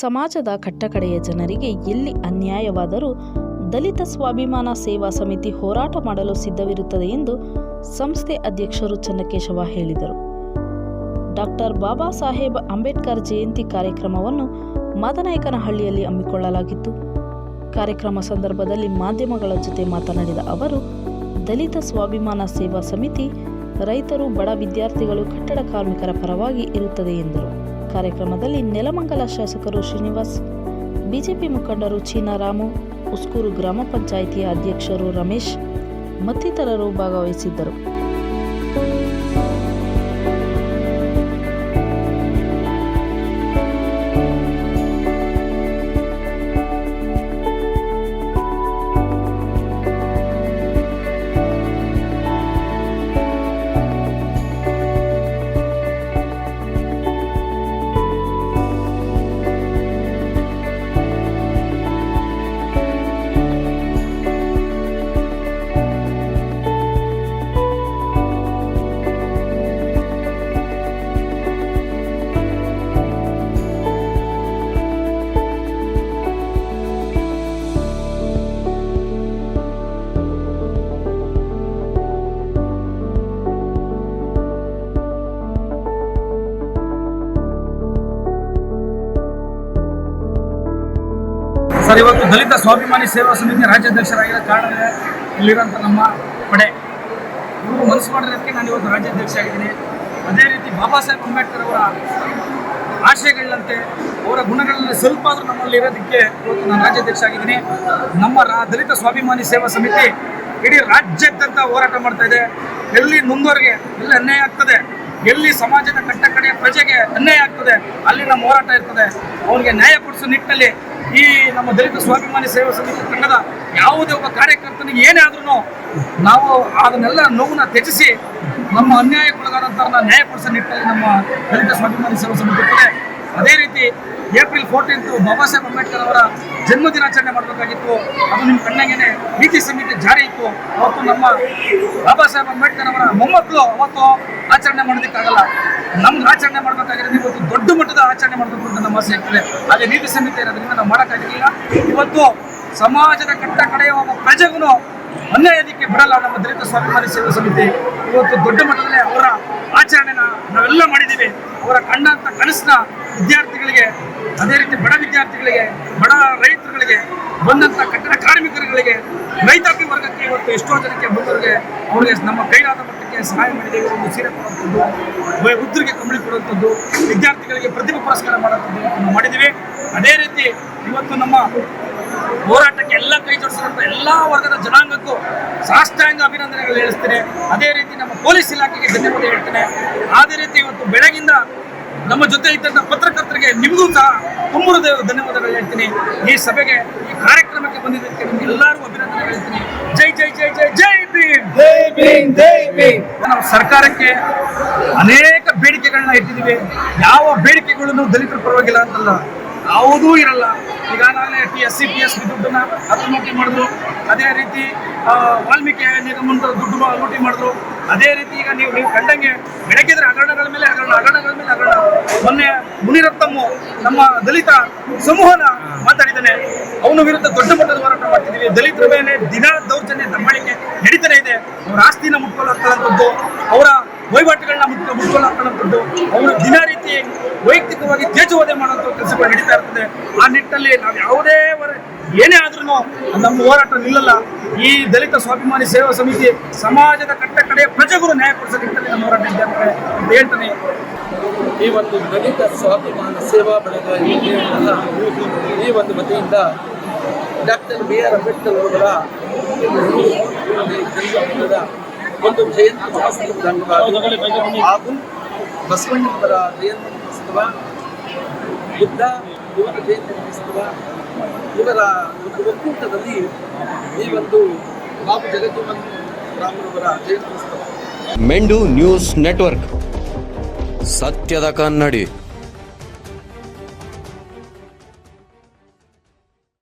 ಸಮಾಜದ ಕಟ್ಟಕಡೆಯ ಜನರಿಗೆ ಎಲ್ಲಿ ಅನ್ಯಾಯವಾದರೂ ದಲಿತ ಸ್ವಾಭಿಮಾನ ಸೇವಾ ಸಮಿತಿ ಹೋರಾಟ ಮಾಡಲು ಸಿದ್ಧವಿರುತ್ತದೆ ಎಂದು ಸಂಸ್ಥೆ ಅಧ್ಯಕ್ಷರು ಚನ್ನಕೇಶವ ಹೇಳಿದರು. ಡಾಕ್ಟರ್ ಬಾಬಾ ಸಾಹೇಬ್ ಅಂಬೇಡ್ಕರ್ ಜಯಂತಿ ಕಾರ್ಯಕ್ರಮವನ್ನು ಮದನಾಯಕನಹಳ್ಳಿಯಲ್ಲಿ ಹಮ್ಮಿಕೊಳ್ಳಲಾಗಿತ್ತು. ಕಾರ್ಯಕ್ರಮ ಸಂದರ್ಭದಲ್ಲಿ ಮಾಧ್ಯಮಗಳ ಜೊತೆ ಮಾತನಾಡಿದ ಅವರು, ದಲಿತ ಸ್ವಾಭಿಮಾನ ಸೇವಾ ಸಮಿತಿ ರೈತರು, ಬಡ ವಿದ್ಯಾರ್ಥಿಗಳು, ಕಟ್ಟಡ ಕಾರ್ಮಿಕರ ಪರವಾಗಿ ಇರುತ್ತದೆ ಎಂದರು. ಕಾರ್ಯಕ್ರಮದಲ್ಲಿ ನೆಲಮಂಗಲ ಶಾಸಕರು ಶ್ರೀನಿವಾಸ್ ಬಿಜೆಪಿ ಮುಖಂಡರು ಚೀನಾರಾಮು ಉಸ್ಕೂರು ಗ್ರಾಮ ಪಂಚಾಯಿತಿಯ ಅಧ್ಯಕ್ಷರು ರಮೇಶ್ ಮತ್ತಿತರರು ಭಾಗವಹಿಸಿದ್ದರು. ಸರ್, ಇವತ್ತು ದಲಿತ ಸ್ವಾಭಿಮಾನಿ ಸೇವಾ ಸಮಿತಿ ರಾಜ್ಯಾಧ್ಯಕ್ಷರಾಗಿರೋ ಕಾರಣವೇ ಇಲ್ಲಿರೋಂಥ ನಮ್ಮ ಪಡೆ. ಇವರು ಮನಸ್ಸು ಮಾಡಿರೋದಕ್ಕೆ ನಾನು ಇವತ್ತು ರಾಜ್ಯಾಧ್ಯಕ್ಷ ಆಗಿದ್ದೀನಿ. ಅದೇ ರೀತಿ ಬಾಬಾ ಸಾಹೇಬ್ ಅಂಬೇಡ್ಕರ್ ಅವರ ಆಶಯಗಳಂತೆ ಅವರ ಗುಣಗಳಲ್ಲಿ ಸ್ವಲ್ಪ ಆದರೂ ನಮ್ಮಲ್ಲಿ ಇರೋದಕ್ಕೆ ಇವತ್ತು ನಾನು ರಾಜ್ಯಾಧ್ಯಕ್ಷ ಆಗಿದ್ದೀನಿ. ನಮ್ಮ ದಲಿತ ಸ್ವಾಭಿಮಾನಿ ಸೇವಾ ಸಮಿತಿ ಇಡೀ ರಾಜ್ಯಾದ್ಯಂತ ಹೋರಾಟ ಮಾಡ್ತಾ ಇದೆ. ಎಲ್ಲಿ ಮುಂದುವರೆಗೆ, ಎಲ್ಲಿ ಅನ್ಯಾಯ ಆಗ್ತದೆ ಎಲ್ಲಿ ಸಮಾಜದ ಕಟ್ಟ ಕಡೆಯ ಪ್ರಜೆಗೆ ಅನ್ಯಾಯ ಆಗ್ತದೆ ಅಲ್ಲಿ ನಮ್ಮ ಹೋರಾಟ ಇರ್ತದೆ, ಅವರಿಗೆ ನ್ಯಾಯ ಕೊಡಿಸೋ ನಿಟ್ಟಿನಲ್ಲಿ ಈ ನಮ್ಮ ದಲಿತ ಸ್ವಾಭಿಮಾನಿ ಸೇವಾ ಸಮಿತಿ ತಂಡದ ಯಾವುದೇ ಒಬ್ಬ ಕಾರ್ಯಕರ್ತನಿಗೆ ಏನೇ ಆದ್ರೂ ನಾವು ಅದನ್ನೆಲ್ಲ ನೋವನ್ನ ತ್ಯಜಿಸಿ ನಮ್ಮ ಅನ್ಯಾಯಕ್ಕೊಳಗಾದಂತಹ ನ್ಯಾಯ ಕೊಡಿಸೋ ನಿಟ್ಟಿನಲ್ಲಿ ನಮ್ಮ ದಲಿತ ಸ್ವಾಭಿಮಾನಿ ಸೇವಾ ಸಮಿತಿ ಅದೇ ರೀತಿ ಏಪ್ರಿಲ್ ಫೋರ್ಟೀನ್ತು ಬಾಬಾ ಸಾಹೇಬ್ ಅಂಬೇಡ್ಕರ್ ಅವರ ಜನ್ಮ ದಿನಾಚರಣೆ ಮಾಡಬೇಕಾಗಿತ್ತು. ಅದು ನಿಮ್ಮ ಕಣ್ಣಂಗೆನೆ ನೀತಿ ಸಂಹಿತೆ ಜಾರಿ ಇತ್ತು. ಅವತ್ತು ನಮ್ಮ ಬಾಬಾ ಸಾಹೇಬ್ ಅಂಬೇಡ್ಕರ್ ಅವರ ಮೊಮ್ಮಕ್ಕಳು ಅವತ್ತು ಆಚರಣೆ ಮಾಡೋದಕ್ಕಾಗಲ್ಲ. ನಮ್ಗೆ ಆಚರಣೆ ಮಾಡಬೇಕಾಗಿರೋದು ಇವತ್ತು ದೊಡ್ಡ ಮಟ್ಟದ ಆಚರಣೆ ಮಾಡಬೇಕು ಅಂತ ನಮ್ಮ ಆಸೆ ಇರ್ತದೆ ಅದೇ ನೀತಿ ಸಂಹಿತೆ ಇರೋದ್ರಿಂದ ನಾವು ಮಾಡೋಕ್ಕಾಗಿರಲಿಲ್ಲ. ಇವತ್ತು ಸಮಾಜದ ಕಟ್ಟ ಕಡೆಯ ಒಬ್ಬ ಪ್ರಜೆಗೂ ಅನ್ಯಾಯದಕ್ಕೆ ಬಿಡಲ್ಲ ನಮ್ಮ ದಲಿತ ಸ್ವಾಭಿಮಾನಿ ಸೇವಾ ಸಮಿತಿ? ಇವತ್ತು ದೊಡ್ಡ ಮಟ್ಟದಲ್ಲಿ ಅವರ ಆಚರಣೆನ ನಾವೆಲ್ಲ ಮಾಡಿದ್ದೀವಿ. ಅವರ ಕಂಡಂತ ಕನಸನ್ನ ವಿದ್ಯಾರ್ಥಿಗಳಿಗೆ, ಅದೇ ರೀತಿ ಬಡ ವಿದ್ಯಾರ್ಥಿಗಳಿಗೆ, ಬಡ ರೈತರುಗಳಿಗೆ, ಬಂದಂತ ಕಟ್ಟಡ ಕಾರ್ಮಿಕರುಗಳಿಗೆ, ರೈತಾಪಿ ವರ್ಗಕ್ಕೆ ಇವತ್ತು ಎಷ್ಟೋ ಜನಕ್ಕೆ ಬಂದವರಿಗೆ ಅವರಿಗೆ ನಮ್ಮ ಕೈಲಾದ ಮಟ್ಟಕ್ಕೆ ಸಹಾಯ ಮಾಡಿದ್ದೀವಿ ಒಂದು ಸೀರೆ ಕೊಡುವಂಥದ್ದು ಉದ್ರಿಗೆ ಕಂಬಳಿ ಕೊಡುವಂಥದ್ದು, ವಿದ್ಯಾರ್ಥಿಗಳಿಗೆ ಪ್ರತಿಭಾ ಪುರಸ್ಕಾರ ಮಾಡುವಂಥದ್ದು ಮಾಡಿದ್ದೀವಿ. ಅದೇ ರೀತಿ ಇವತ್ತು ನಮ್ಮ ಹೋರಾಟಕ್ಕೆ ಎಲ್ಲ ಕೈ ಜೋಡಿಸಿದಂಥ ಎಲ್ಲ ವರ್ಗದ ಜನಾಂಗಕ್ಕೂ ಸಾಷ್ಟಾಂಗ ಅಭಿನಂದನೆಗಳು ಹೇಳಿಸ್ತೇನೆ ಅದೇ ರೀತಿ ನಮ್ಮ ಪೊಲೀಸ್ ಇಲಾಖೆಗೆ ಧನ್ಯವಾದ ಹೇಳ್ತೇನೆ. ಅದೇ ರೀತಿ ಇವತ್ತು ಬೆಳಗಿಂದ ನಮ್ಮ ಜೊತೆ ಇದ್ದಂಥ ಪತ್ರಕರ್ತರಿಗೆ ನಿಮಗೂ ಸಹ ತುಂಬ ಧನ್ಯವಾದಗಳು ಹೇಳ್ತೀನಿ. ಈ ಸಭೆಗೆ ಈ ಕಾರ್ಯಕ್ರಮಕ್ಕೆ ಬಂದಿದ್ದಕ್ಕೆ ನಿಮ್ಗೆಲ್ಲರಿಗೂ ಅಭಿನಂದನೆ ಹೇಳ್ತೀನಿ. ಜೈ ಜೈ ಜೈ ಜೈ ಜೈ ಭೀಮ್! ಜೈ ಭೀಮ್ ಜೈ ಭೀಮ್! ನಾವು ಸರ್ಕಾರಕ್ಕೆ ಅನೇಕ ಬೇಡಿಕೆಗಳನ್ನ ಇಟ್ಟಿದ್ದೀವಿ. ಯಾವ ಬೇಡಿಕೆಗಳನ್ನು ದಲಿತರ ಪರವಾಗಿಲ್ಲ ಅಂತಲ್ಲ. ಯಾವುದೂ ಇರಲ್ಲ. ಈಗಾಗಲೇ T S C P S ದುಡ್ಡನ್ನ ಮಾಡಿದ್ರು. ಅದೇ ರೀತಿ ವಾಲ್ಮೀಕಿ ನಿಗಮದ ದುಡ್ಡು ಲೂಟಿ ಮಾಡಿದ್ರು. ಅದೇ ರೀತಿ ಈಗ ನೀವು ನೀವು ಕಂಡಂಗೆ ಬೆಳಗ್ಗೆದ್ರೆ ಹಗರಣಗಳ ಮೇಲೆ ಹಗರಣ, ಹಗರಣಗಳ ಮೇಲೆ ಹಗರಣ. ಮೊನ್ನೆ ಮುನಿರತ್ನಮ್ಮ ನಮ್ಮ ದಲಿತ ಸಮೂಹನ ಮಾತಾಡಿದ್ದಾನೆ. ಅವನ ವಿರುದ್ಧ ದೊಡ್ಡ ಮಟ್ಟದ ಹೋರಾಟ ಮಾಡ್ತಿದ್ದೀವಿ. ದಲಿತರ ಮೇಲೆ ದಿನ ದೌರ್ಜನ್ಯ, ದಬ್ಬಾಳಿಕೆ ನಡೀತಾನೆ ಇದೆ. ಅವರ ಆಸ್ತಿನ ಮುಟ್ಕೊಳ್ಳೋಂಥದ್ದು ಅವರ ವಹಿವಾಟುಗಳನ್ನ ಮುಟ್ಕೊಂಡು ಮುಟ್ಕೊಳ್ಳೋಂಥದ್ದು ಅವರು ದಿನ ರೀತಿ ವೈಯಕ್ತಿಕವಾಗಿ ತೇಜೋವಧೆ ಮಾಡುವಂಥ ನಡೀತಾ ಇರ್ತದೆ. ಆ ನಿಟ್ಟಿನಲ್ಲಿ ನಾವು ಯಾವುದೇ ಏನೇ ಆದ್ರೂ ನಮ್ಮ ಹೋರಾಟ ನಿಲ್ಲಲ್ಲ. ಈ ದಲಿತ ಸ್ವಾಭಿಮಾನಿ ಸೇವಾ ಸಮಿತಿ ಸಮಾಜದ ಕಟ್ಟ ಕಡೆ ಪ್ರಜೆಗಳು ನ್ಯಾಯ ಕೊಡಿಸೋ ನಿಟ್ಟಿನಲ್ಲಿ ನಮ್ಮ ಹೋರಾಟ ಇದೆ ಅಂತ ಹೇಳ್ತಾನೆ. ಈ ಒಂದು ದಲಿತ ಸ್ವಾಭಿಮಾನ ಸೇವಾ ಬಳಗ ಈ ಒಂದು ವತಿಯಿಂದ ಡಾಕ್ಟರ್ ಬಿ ಆರ್ ಅಂಬೇಡ್ಕರ್ ಅವರ ಒಂದು ಜಯಂತಿ ಮಹೋತ್ಸವದ ಅಂಗವಾಗಿ ಹಾಗೂ ಬಸವಣ್ಣನವರ ಜಯಂತಿ ಮಹೋತ್ಸವ ಇವರ ಜಯಂತಿ ಇವರ ಒಂದು ಒಕ್ಕೂಟದಲ್ಲಿ ಈ ಒಂದು ಬಾಬು ಜಗಜೀವನ್ ರಾಮರವರ ಜಯಂತಿ ಮಹೋತ್ಸವ ಮೆಂಡು ನ್ಯೂಸ್ ನೆಟ್ವರ್ಕ್. ಸತ್ಯದ ಕನ್ನಡಿ.